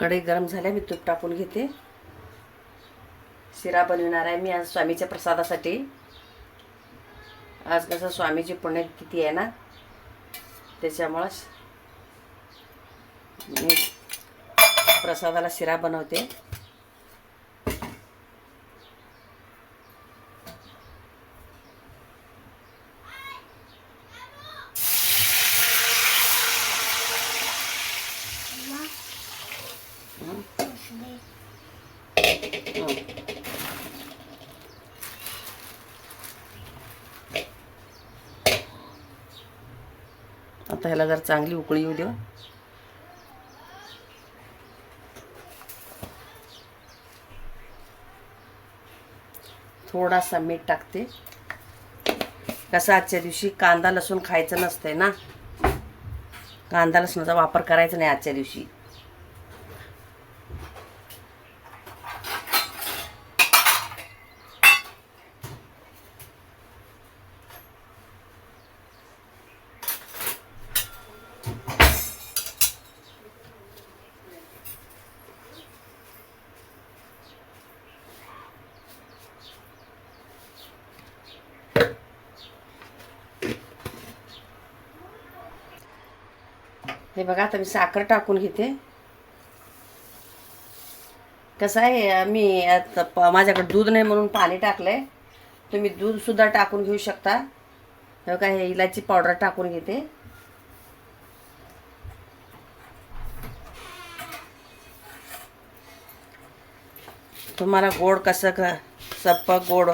कढई गरम झाल्या मी तूप टाकून घेते. शिरा बनविणार आहे मी आज स्वामीच्या प्रसादासाठी. आज कसं स्वामीची पुण्यतिथी आहे ना त्याच्यामुळं मी प्रसादाला शिरा बनवते हं. आता ह्याला जर चांगली उकळी येऊ देऊ. थोडासा मीठ टाकते. कसं आजच्या दिवशी कांदा लसूण खायचं नसतंय ना? कांदा लसणाचा वापर करायचा नाही आजच्या दिवशी. बघा आता मी साखर टाकून घेते. कसं आहे मी आता प- माझ्याकडे दूध नाही म्हणून पाणी टाकलं आहे तुम्ही दूधसुद्धा टाकून घेऊ शकता. हे बघा हे इलायची पावडर टाकून घेते. तुम्हाला गोड कसं क सप्पक गोड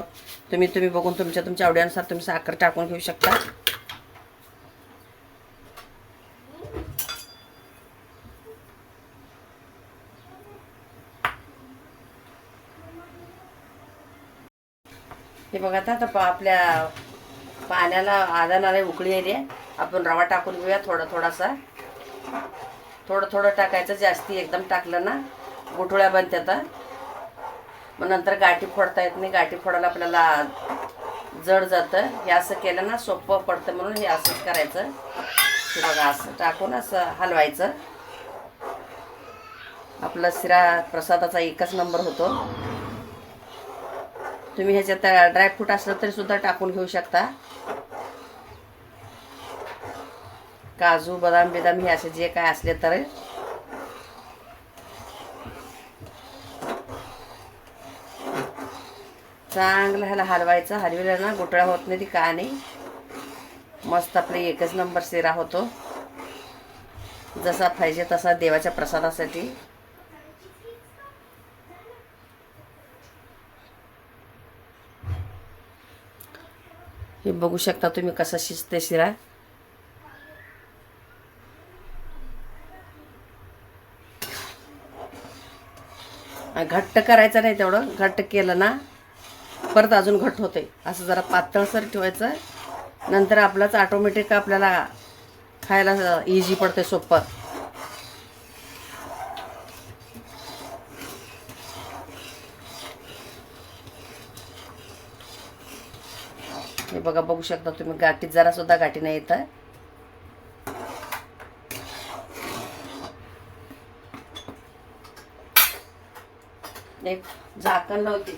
तुम्ही तुम्ही बघून तुमच्या तुमच्या आवडीनुसार तुम्ही साखर टाकून घेऊ शकता. हे बघा आता पा- आपल्या पाण्याला आदानाला उकळी येते. आपण रवा टाकून घेऊया थोडा थोडासा. थोडं थोडं टाकायचं जास्ती एकदम टाकलं ना गुठोळ्या बनतात मग नंतर गाठी फोडता येत नाही. गाठी फोडायला आपल्याला जड जातं. हे असं केलं ना सोपं पडतं म्हणून हे असंच करायचं. हे बघा असं टाकून असं हलवायचं. आपला शिरा प्रसादाचा एकच नंबर होतो. तुम्ही ह्याच्यात ड्रायफ्रूट असलं तरी सुद्धा टाकून घेऊ शकता. काजू बदाम बिदाम हे असे जे काय असले तर. चांगलं ह्याला हलवायचं. हलविलं ना गुटळा होत नाही ती का नाही मस्त आपले एकच नंबर शिरा होतो. जसा पाहिजे तसा देवाच्या प्रसादासाठी. हे बघू शकता तुम्ही कसा शिजते शिरा. घट्ट करायचं नाही तेवढं घट्ट केलं ना परत अजून घट्ट होते असं जरा पातळसर ठेवायचं. नंतर आपलाच ऑटोमॅटिक आपल्याला खायला इझी पडते सोपं बघा बघू शकता तुम्ही गाठीत जरा सुद्धा गाठी नाही येत आहे. एक झाकण लावते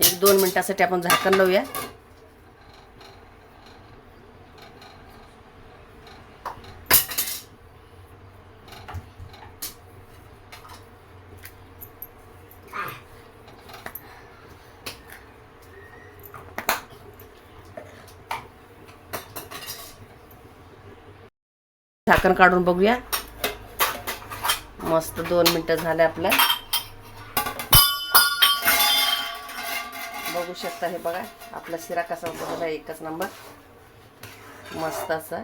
एक दोन मिनिटासाठी आपण झाकण लावूया झाकण काढून बघूया. मस्त दोन मिनटं झाले आपल्या बघू शकता हे बघा आपला शिरा कसा होतो बघा एकच नंबर. मस्त असा.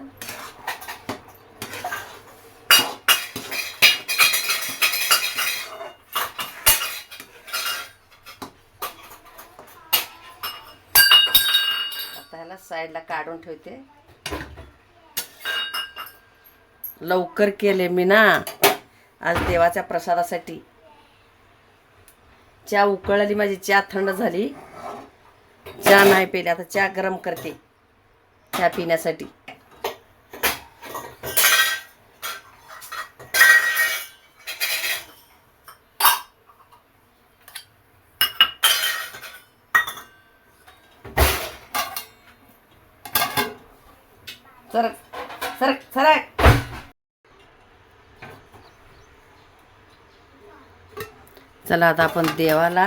आता ह्याला साईडला काढून ठेवते. लवकर केले मी ना. आज देवाच्या प्रसादासाठी. चहा उकळली माझी चहा थंड झाली. चहा नाही पेली आता चहा गरम करते. चहा पिण्यासाठी. चला आता आपण देवाला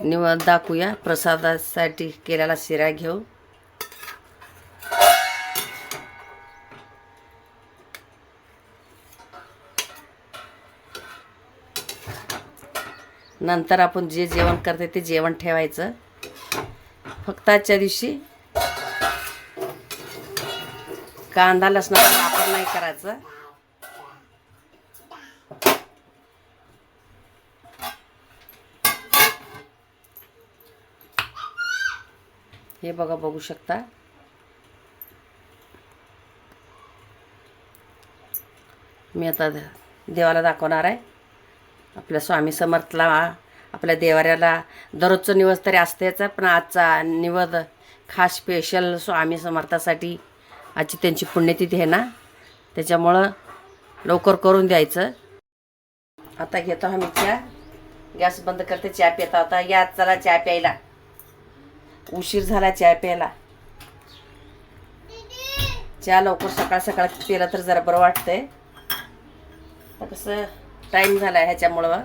निवड दाखवूया. प्रसादासाठी केलेला शिरा घेऊ. नंतर आपण जे जेवण करते ते जेवण ठेवायचं. फक्त आजच्या दिवशी कांदा लसणाचा वापर नाही करायचा. हे बघा बघू शकता. मी आता देवाला दाखवणार आहे. आपल्या स्वामी समर्थला आपल्या देवाऱ्याला दररोजचं निवस तरी असतेच पण आजचा निवद खास स्पेशल स्वामी समर्थासाठी आजची त्यांची पुण्यतिथी आहे ना? त्याच्यामुळं लवकर करून द्यायचं. आता घेतो आम्ही चहा. गॅस बंद करते चहा पिता आता या चला चहा प्यायला. उशीर झाला चहा प्यायला. चहा लवकर सकाळ सकाळ पिलं तर जरा बरं वाटतंय. कसं टाईम झाला आहे ह्याच्यामुळं.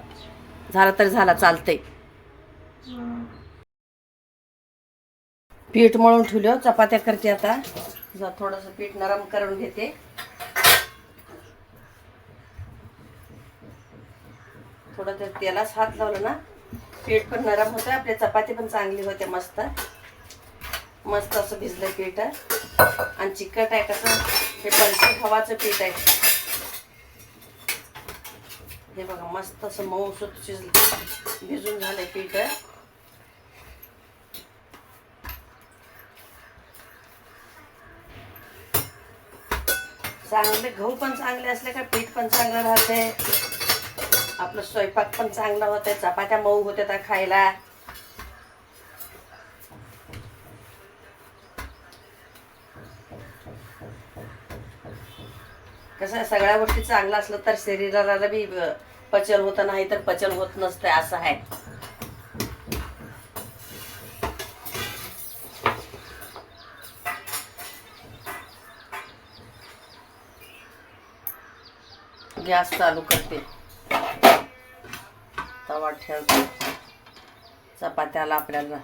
झालं तर झाला चालतंय. पीठ मळून ठेवलं चपात्या करते आता. जरा थोडंसं पीठ नरम करून घेते. थोडं ते तेलाच हात लावलं ना. पीठ पण नरम होतं आपल्या चपाती पण चांगली होते मस्त. मस्त असं भिजलं पीठ आणि चिकट आहे कसं हे पलसी गव्हाचं पीठ आहे. हे बघा मस्त असं मऊ सुत शिजलं. भिजून झालंय पीठ. चांगले गहू पण चांगले असले का पीठ पण चांगलं राहते. आपलं स्वयंपाक पण चांगला होते चपात्या मऊ होत्या त्या खायला. कसं सगळ्या गोष्टी चांगलं असलं तर शरीराला बी पचन होत नाही तर पचन होत नसतं असं आहे. गॅस चालू करते. तवा ठेवते. चपात्याला आपल्याला.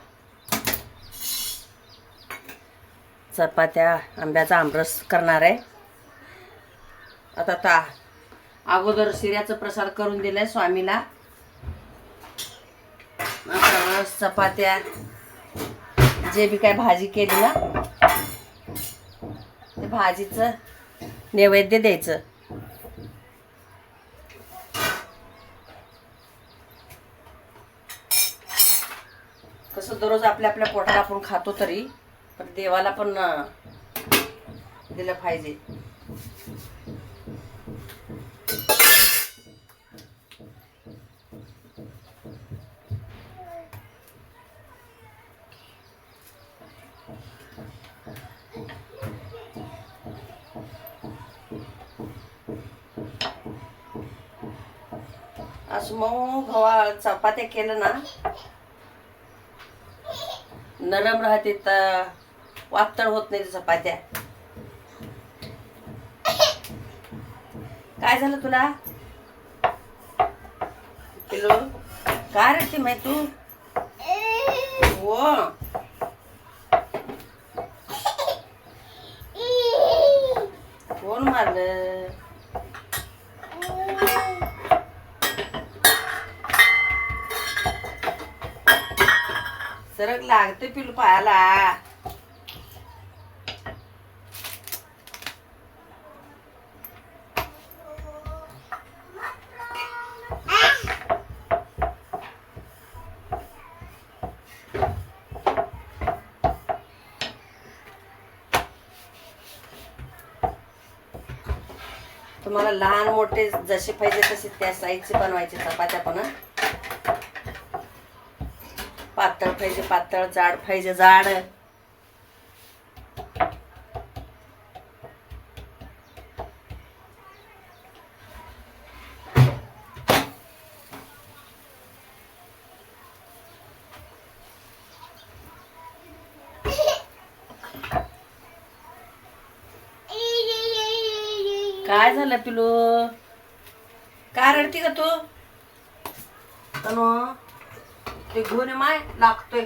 चपात्या आंब्याचा आमरस करणार आहे. आता ता. अगोदर शिऱ्याचं प्रसाद करून दिलंय स्वामीला. आता चपात्या जे बी काय भाजी केली ना ते भाजीचं नैवेद्य द्यायचं. कसं दररोज आपल्या आपल्या पोटाला आपण खातो तरी पण देवाला पण दिलं पाहिजे असं मऊ चपात्या केलं ना नरम राहते तर वातळ होत नाही चपात्या. काय झालं तुला? किलो? काय रे ते माहीत तू? हो कोण मारलं सरक लागते पिलू पायाला. तुम्हाला लहान मोठे जसे पाहिजे तसे त्या साईजचे बनवायचे चपात्या पण पातळ पाहिजे पातळ जाड पाहिजे जाड. काय झालं पिलो? काय रडती का तू? ते घेऊन माय लागतोय.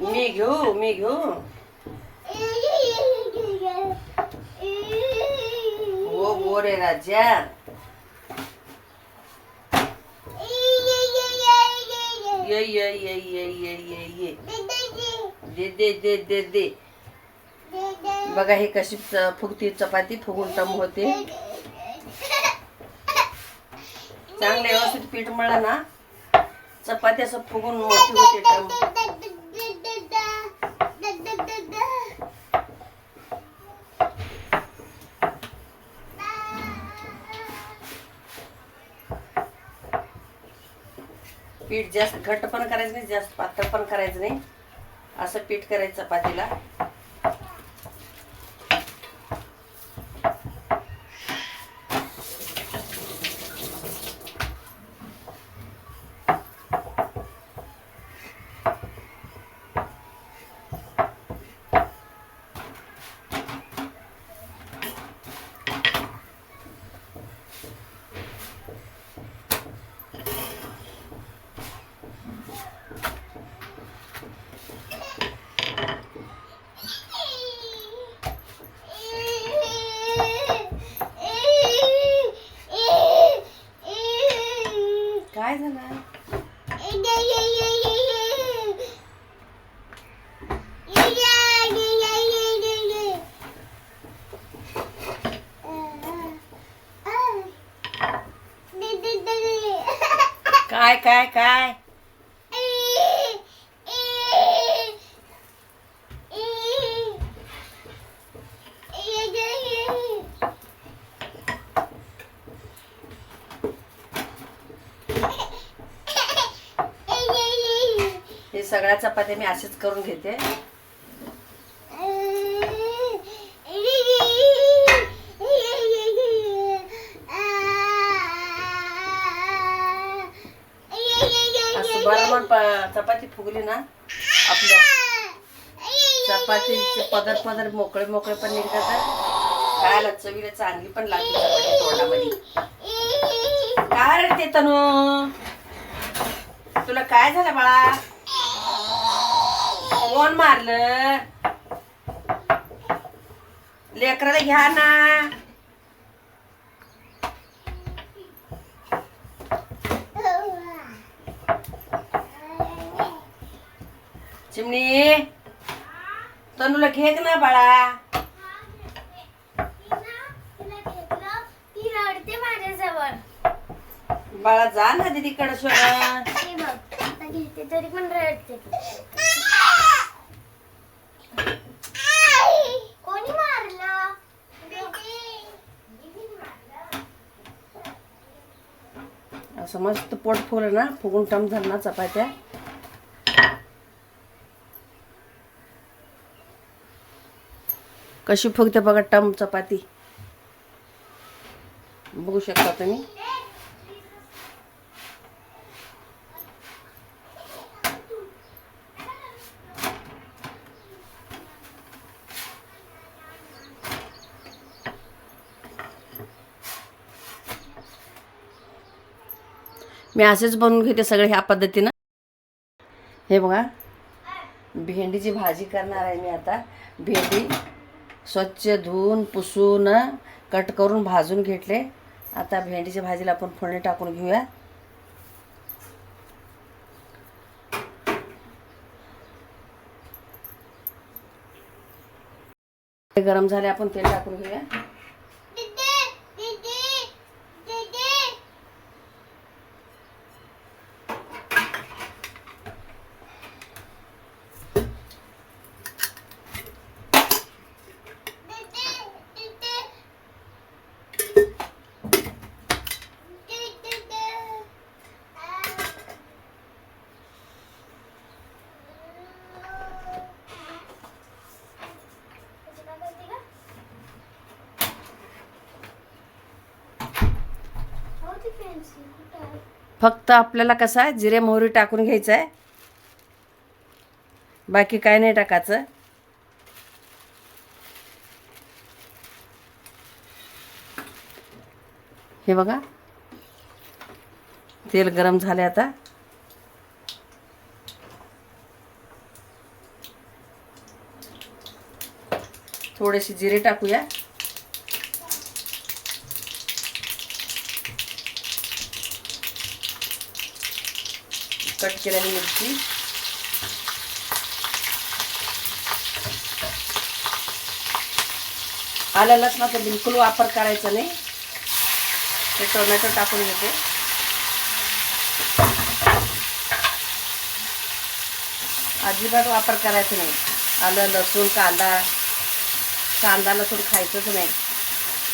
मी घेऊ मी घेऊ. हो हो रे राजा. ये ये ये ये ये ये ये. दे दे दे दे दे. बघा हे कशी च- फुगती चपाती फुगून टम होते. चांगलं व्यवस्थित पीठ मळलं ना चपाती असं फुगून मोठी होते पीठ जास्त घट्ट पण करायचं नाही जास्त पातळ पण करायचं नाही. असं पीठ करायचं चपातीला. काय काय? हे सगळ्या चपात्या मी असेच करून घेते असं बरोबर प- चपाती फुगली ना आपल्या चपातीचे पदर पदर मोकळे मोकळे पण निघतात. खायला चवीला चांगली पण लागते तोंडामध्ये. काय रे ते तनू तुला काय झालं बाळा? कोण मारलं. लेकराला घ्या ना. चिमणी. तनुला घे ना बाळा. ती बाळा जा ना दीदीकडे सोना हे घेते तरी पण रडते कोणी मारलं असं मस्त पोट फुगलं ना फुगून टम झालं ना चपात्या. कशी फुगते बघा टम चपाती. बघू शकता तुम्ही. मी असेच बनवून घेते सगळे ह्या पद्धतीनं. हे बघा भेंडीची भाजी करणार आहे मी आता. भेंडी स्वच्छ धुवून पुसून कट करून भाजून घेतले. आता भेंडीच्या भाजीला आपण फोडणी टाकून घेऊया. गरम झाले आपण तेल टाकून घेऊया. फक्त आपल्याला कसं आहे जिरे मोहरी टाकून घ्यायचं आहे. बाकी काय नाही टाकायचं. हे बघा. तेल गरम झाले आता. थोडेसे जिरे टाकूया. कट केलेली मिरची आलं लसणाचा बिलकुल वापर करायचा नाही. ते टोमॅटो टाकून घेते. अजिबात वापर करायचा नाही. आलं लसूण कांदा. कांदा लसूण खायचंच नाही.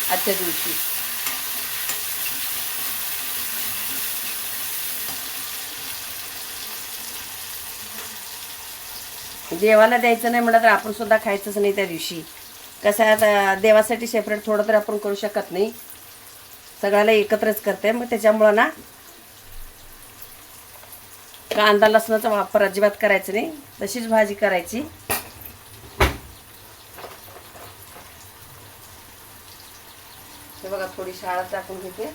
आजच्या दिवशी. देवाला द्यायचं नाही म्हटलं तर आपण सुद्धा खायचंच नाही त्या दिवशी. कसं आहे आता देवासाठी सेपरेट थोडं तर आपण करू शकत नाही. सगळ्याला एकत्रच करते. मग त्याच्यामुळं ना कांदा लसणाचा वापर अजिबात करायचा नाही. तशीच भाजी करायची. बघा थोडी शाळा टाकून घेते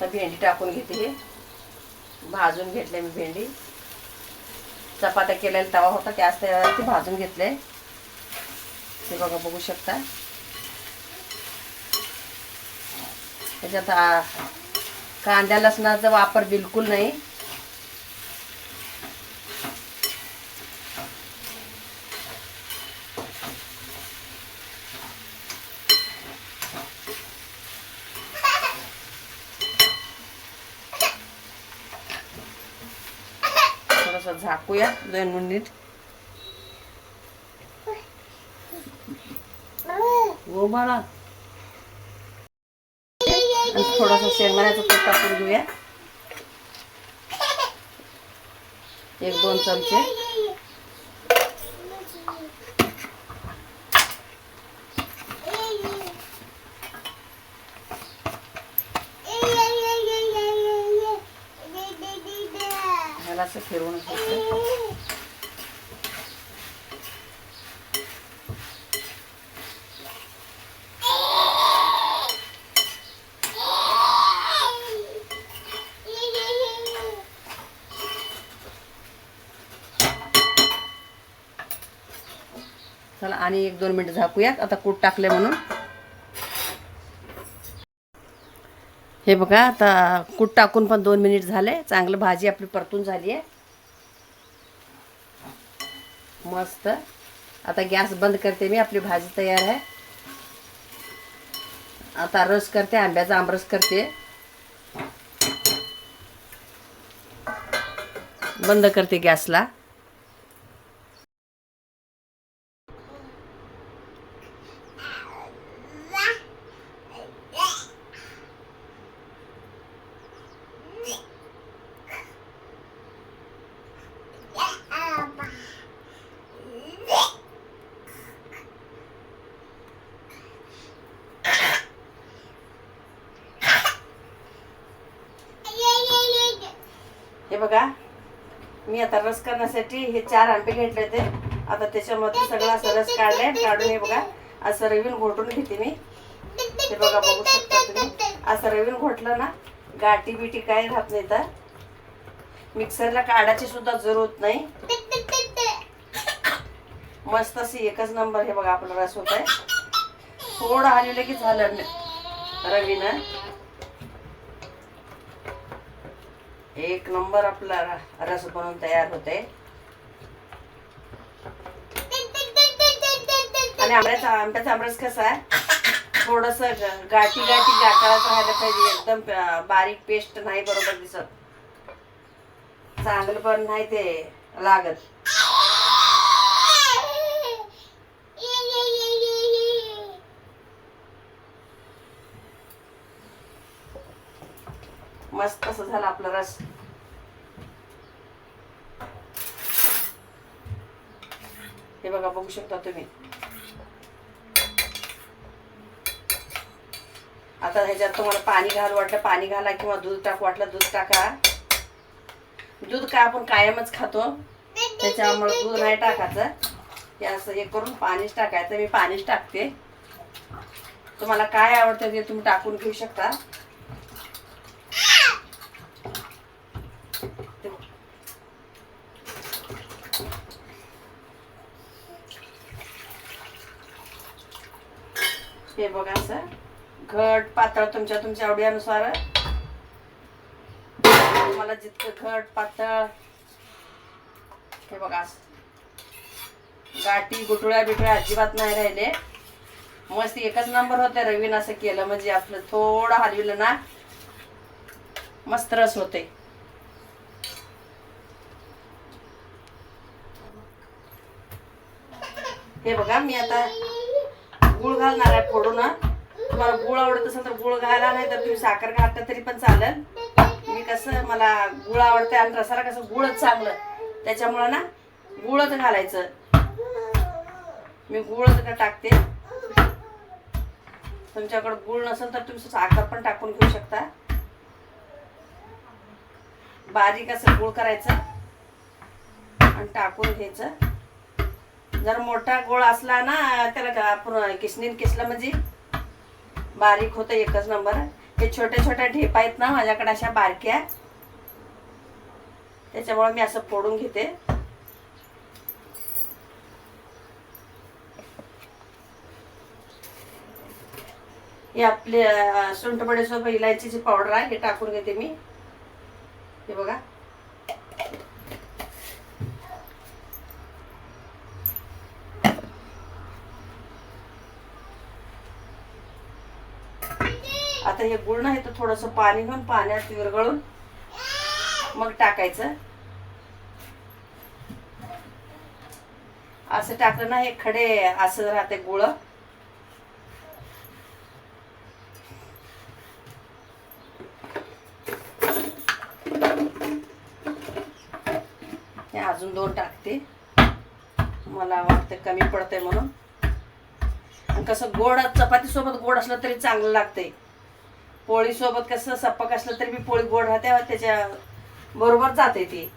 तर भेंडी टाकून घेते हे. भाजून घेतले मी भेंडी. चपात्या केलेला तवा होता त्याच तव्यावरती भाजून घेतले. ते बघा बघू शकता. त्याच्यात कांद्या लसणाचा वापर बिलकुल नाही थोडंसं झाकूया दोन मिनिट हो बाळा आणि थोडंसं शेंगदाण्याचं तूप टाकून घेऊया. एक दोन चमचे. ह्याला असं फिरवून घ्यायचं चला आणि एक दोन मिनिट झाकूयात. आता कूट टाकले म्हणून. हे बघा आता कूट टाकून पण दोन मिनिट झाले. चांगलं भाजी आपली परतून झाली आहे. मस्त. आता गॅस बंद करते मी आपली भाजी तयार आहे. आता रस करते आंब्याचा आमरस करते. बंद करते गॅसला हे बघा मी आता रस करण्यासाठी हे चार घेतले ते. आता त्याच्यामध्ये सगळं असं रस काढले काढून हे बघा असं रवीन घोटून घेते मी. ते बघा बघू शकता तुम्ही. असं रवीन घोटलं ना गाठी बिटी काय राहत नाही तर. मिक्सरला काढायची सुद्धा जरूरत नाही. मस्त अशी एकच नंबर हे बघा आपला रस होत आहे थोडं आलेलं की झालं रवीनं. एक नंबर आपला रस बनवून तयार होते आणि आंब्याचा आंब्याचा आमरस कसा आहे? थोडस गाठी गाठी गाठाळाचं राहायला पाहिजे. एकदम बारीक पेस्ट नाही बरोबर दिसत. चांगलं पण नाही ते लागत. मस्त असं झालं आपला रस. हे बघा बघू शकता तुम्ही. आता ह्याच्यात तुम्हाला पाणी घाल वाटलं पाणी घाला किंवा दूध टाक वाटलं दूध टाका दूध काय आपण कायमच खातो. त्याच्यामुळे दूध नाही टाकायचं. हे असं हे करून पाणीच टाकायचं. मी पाणीच टाकते. तुम्हाला काय आवडतं ते तुम्ही टाकून घेऊ शकता हे बघा असं घट तुमच्या तुमच्या आवडीनुसार. तुम्हाला जितकं घट पातळ. हे बघा. गाठी गुटुळ्या बिटुळ्या अजिबात नाही राहिले. मस्त एकच नंबर होते रवीन असं केलं म्हणजे आपलं थोडं हलविलं ना. मस्त रस होते. हे बघा मी आता गुळ घालणार आहे फोडून. तुम्हाला गुळ आवडत असेल तर गुळ घाला नाही तर तुम्ही साखर घातलं तरी पण चालेल. मी कसं मला गुळ आवडते आणि रसाला कसं गुळच चांगलं. त्याच्यामुळं ना गुळच घालायचं. मी गुळच का टाकते. तुमच्याकडे गुळ नसेल तर तुम्ही साखर पण टाकून घेऊ शकता. बारीक असं गुळ करायचं आणि टाकून घ्यायचं. जर मोठा गोळ असला ना त्याला आपण किसणीन किसलं म्हणजे बारीक होतं एकच नंबर. हे छोट्या छोट्या ढेपा आहेत ना माझ्याकडे अशा बारक्या त्याच्यामुळे मी असं फोडून घेते. हे आपले अं, सुंठबडीसोबत इलायचीची पावडर आहे हे टाकून घेते मी. हे बघा आता हे गुळ नाही तर थोडंसं पाणी घेऊन पाण्यात विरघळून मग टाकायचं. असं टाकलं ना हे खडे असं राहते गुळ. हे अजून दोन टाकते. मला वाटतं कमी पडतंय म्हणून. कसं गोड चपाती सोबत गोड असलं तरी चांगलं लागतंय. पोळी सोबत कसं सप्पक असलं तरी मी पोळी गोड राहते त्याच्या बरोबर जाते ती.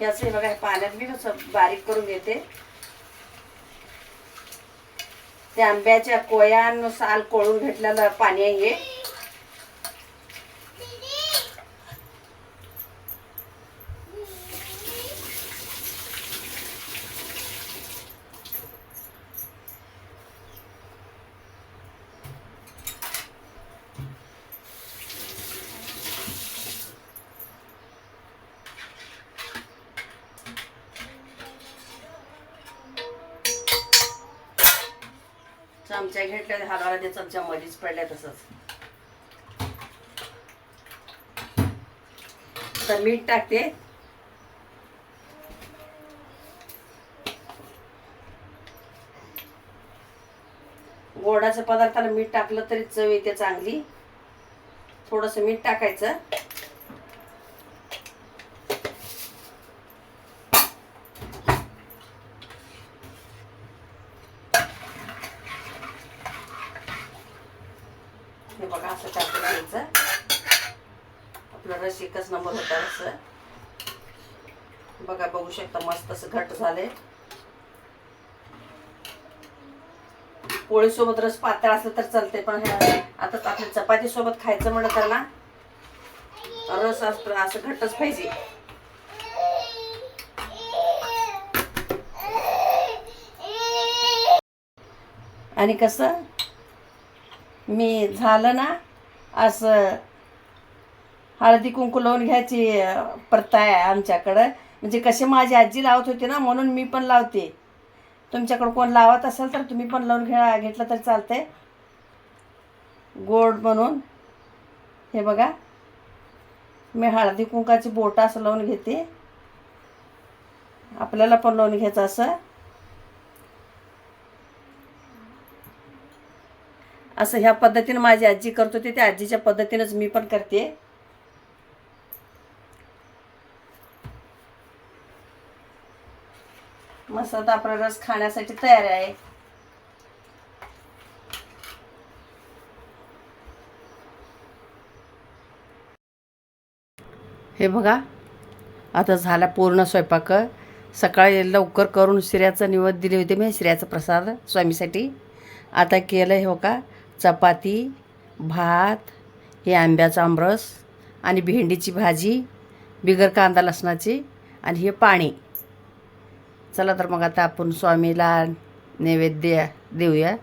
याच हे बघा पाण्यात मी कसं बारीक करून घेते. त्या आंब्याच्या कोयान साल कोळून घेतलेलं पाणी आहे चमच्या घेतल्या हाताला ते चमच्या मध्येच पडल्या तसंच तर मीठ टाकते. गोडाच्या पदार्थाला मीठ टाकलं तरी चव येते चांगली. थोडस मीठ टाकायचं हे बघा असं टाकून घ्यायचं आपला रस एकच नंबर होता असं बघू शकता. मस्त असं घट झाले पोळी सोबत रस पातळ असलं तर चालते पण आता आपल्या चपाती सोबत खायचं म्हणलं त्याला रस असं असं घट्टच पाहिजे. आणि कसं मी झालं ना असं हळदी कुंकू लावून घ्यायची प्रथा आहे आमच्याकडं. म्हणजे कसे माझी आजी लावत होती ना म्हणून मी पण लावते. तुमच्याकडं कोण लावत असेल तर तुम्ही पण लावून घ्या घेतलं तर चालतंय. गोड बनवून हे बघा. मी हळदी कुंकाची बोटं असं लावून घेते. आपल्याला पण लावून घ्यायचं असं. असं ह्या पद्धतीनं माझी आजी करत होती त्या आजीच्या पद्धतीनंच मी पण करते. मस्त आता आपला रस खाण्यासाठी तयार आहे. हे बघा आता झाला पूर्ण स्वयंपाक. सकाळी लवकर करून शिऱ्याचा निवद दिले होते मी शिऱ्याचा प्रसाद स्वामीसाठी. आता केलं हे हो का चपाती भात हे आंब्याचा आमरस आणि भेंडीची भाजी बिगर कांदा लसणाची आणि हे पाणी. चला तर मग आता आपण स्वामीला नैवेद्य देऊया.